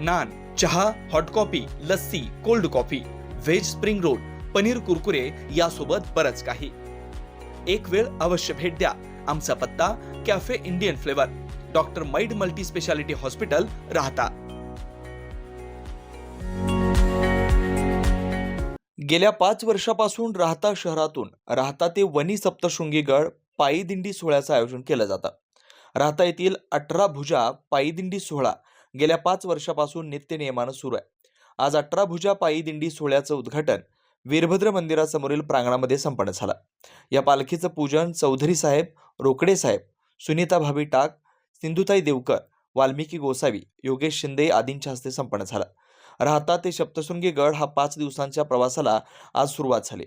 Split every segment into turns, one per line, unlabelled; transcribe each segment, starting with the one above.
नान चहा hot coffee lassi cold coffee veg spring roll paneer Kurkure यासोबत बरंच काही. एक वेळ अवश्य भेट द्या. आमचा पत्ता कॅफे इंडियन फ्लेवर डॉक्टर मैड मल्टी स्पेशालिटी हॉस्पिटल राहता. गेल्या पाच वर्षापासून राहता शहरातून राहता ते वनी सप्तशृंगी गड पायी दिंडी सोहळ्याचं आयोजन केलं जातं. राहता येथील अठरा भुजा पायी दिंडी सोहळा गेल्या पाच वर्षापासून नित्यनियमानं सुरू आहे. आज अठरा भुजा पायी दिंडी सोहळ्याचं उद्घाटन वीरभद्र मंदिरासमोरील प्रांगणामध्ये संपन्न झालं. या पालखीचं पूजन चौधरी साहेब रोकडे साहेब सुनीता भाभी टाक सिंधुताई देवकर वाल्मिकी गोसावी योगेश शिंदे आदींच्या हस्ते संपन्न झालं. राहता ते सप्तशृंगी गड हा पाच दिवसांच्या प्रवासाला आज सुरुवात झाली.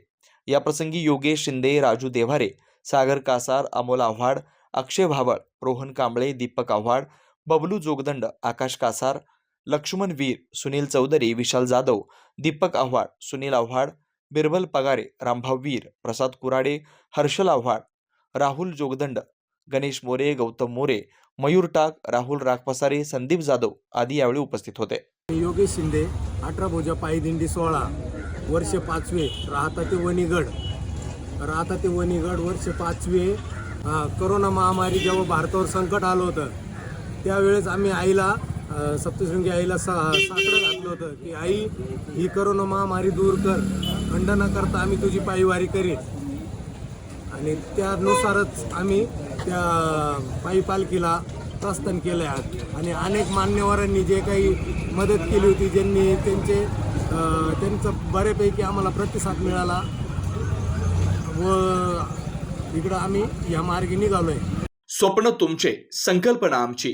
या प्रसंगी योगेश शिंदे राजू देव्हारे सागर कासार अमोल आव्हाड अक्षय भावळ रोहन कांबळे दीपक आव्हाड बबलू जोगदंड आकाश कासार लक्ष्मण वीर सुनील चौधरी विशाल जाधव दीपक आव्हाड सुनील आव्हाड बिरबल पगारे रामभाव वीर प्रसाद कुराडे हर्षल आव्हाड राहुल जोगदंड गणेश मोरे गौतम मोरे मयूर टाक राहुल राखपसारे संदीप जाधव आदी यावेळी उपस्थित होते.
योगेश शिंदे अठरा भोजा पायी दिंडी सोहळा वर्ष पाचवे राहता ते वणीगड राहता ते वणीगड वर्ष पाचवे करोना महामारी जेव्हा भारतावर संकट आलं होतं त्यावेळेस आम्ही आईला सप्तशृंगी आईला सा साकडं घातलं होतं की आई ही करोना महामारी दूर कर. खंड न करता आम्ही तुझी पायीवारी करीन. आणि त्यानुसारच आम्ही त्या पायी पालखीला प्रस्थान केलं आहे आणि अनेक मान्यवरांनी जे काही मदत केली होती ज्यांनी त्यांचे त्यांचं बऱ्यापैकी आम्हाला प्रतिसाद मिळाला व इकडं आम्ही या मार्गे निघालो आहे
स्वप्न तुमचे संकल्पना आमची.